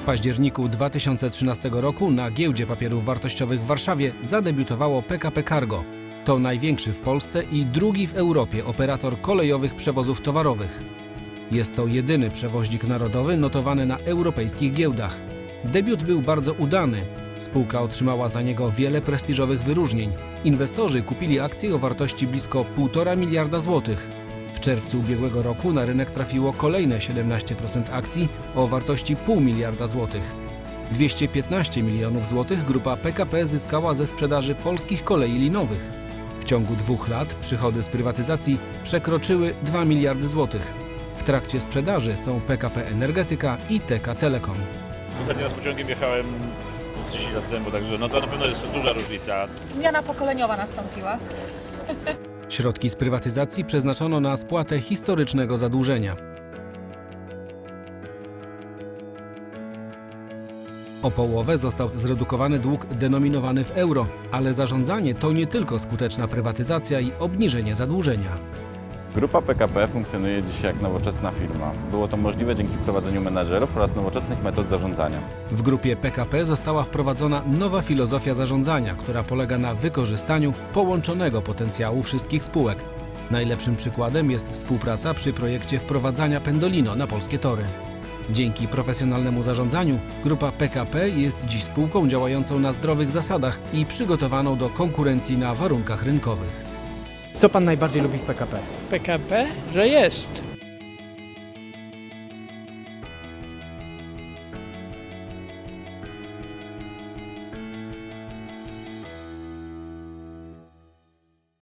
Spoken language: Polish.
W październiku 2013 roku na giełdzie papierów wartościowych w Warszawie zadebiutowało PKP Cargo. To największy w Polsce i drugi w Europie operator kolejowych przewozów towarowych. Jest to jedyny przewoźnik narodowy notowany na europejskich giełdach. Debiut był bardzo udany. Spółka otrzymała za niego wiele prestiżowych wyróżnień. Inwestorzy kupili akcje o wartości blisko 1,5 miliarda złotych. W czerwcu ubiegłego roku na rynek trafiło kolejne 17% akcji o wartości 0,5 miliarda złotych. 215 milionów złotych grupa PKP zyskała ze sprzedaży polskich kolei linowych. W ciągu dwóch lat przychody z prywatyzacji przekroczyły 2 miliardy złotych. W trakcie sprzedaży są PKP Energetyka i TK Telekom. Ostatni raz pociągiem jechałem 10 lat temu, także no to na pewno jest duża różnica. Zmiana pokoleniowa nastąpiła. Środki z prywatyzacji przeznaczono na spłatę historycznego zadłużenia. O połowę został zredukowany dług denominowany w euro, ale zarządzanie to nie tylko skuteczna prywatyzacja i obniżenie zadłużenia. Grupa PKP funkcjonuje dziś jak nowoczesna firma. Było to możliwe dzięki wprowadzeniu menedżerów oraz nowoczesnych metod zarządzania. W grupie PKP została wprowadzona nowa filozofia zarządzania, która polega na wykorzystaniu połączonego potencjału wszystkich spółek. Najlepszym przykładem jest współpraca przy projekcie wprowadzania Pendolino na polskie tory. Dzięki profesjonalnemu zarządzaniu grupa PKP jest dziś spółką działającą na zdrowych zasadach i przygotowaną do konkurencji na warunkach rynkowych. Co pan najbardziej lubi w PKP? PKP, że jest.